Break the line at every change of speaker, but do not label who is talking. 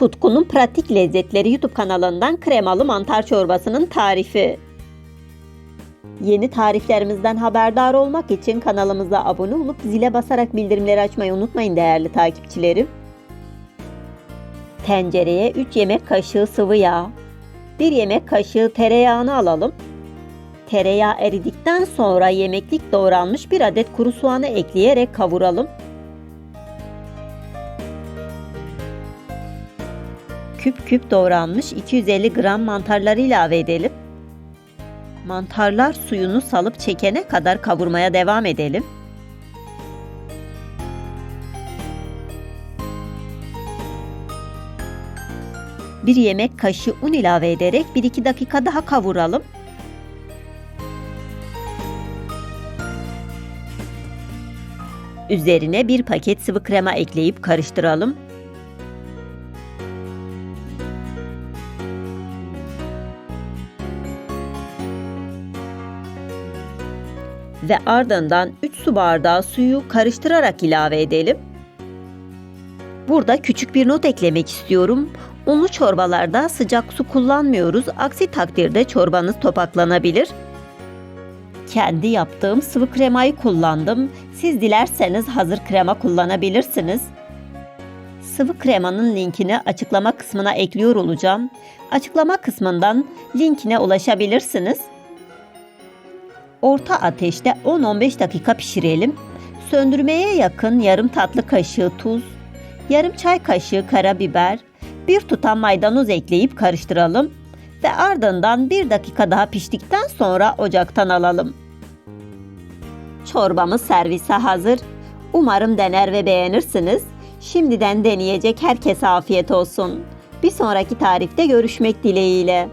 Tutkunun Pratik Lezzetleri YouTube kanalından kremalı mantar çorbasının tarifi. Yeni tariflerimizden haberdar olmak için kanalımıza abone olup zile basarak bildirimleri açmayı unutmayın değerli takipçilerim. Tencereye 3 yemek kaşığı sıvı yağ, 1 yemek kaşığı tereyağını alalım. Tereyağı eridikten sonra yemeklik doğranmış bir adet kuru soğanı ekleyerek kavuralım. Küp küp doğranmış 250 gram mantarları ilave edelim. Mantarlar suyunu salıp çekene kadar kavurmaya devam edelim. Bir yemek kaşığı un ilave ederek 1-2 dakika daha kavuralım. Üzerine bir paket sıvı krema ekleyip karıştıralım. Ve ardından 3 su bardağı suyu karıştırarak ilave edelim. Burada küçük bir not eklemek istiyorum. Unlu çorbalarda sıcak su kullanmıyoruz. Aksi takdirde çorbanız topaklanabilir. Kendi yaptığım sıvı kremayı kullandım. Siz dilerseniz hazır krema kullanabilirsiniz. Sıvı kremanın linkini açıklama kısmına ekliyor olacağım. Açıklama kısmından linkine ulaşabilirsiniz. Orta ateşte 10-15 dakika pişirelim. Söndürmeye yakın yarım tatlı kaşığı tuz, yarım çay kaşığı karabiber, bir tutam maydanoz ekleyip karıştıralım ve ardından bir dakika daha piştikten sonra ocaktan alalım. Çorbamız servise hazır. Umarım dener ve beğenirsiniz. Şimdiden deneyecek herkese afiyet olsun. Bir sonraki tarifte görüşmek dileğiyle.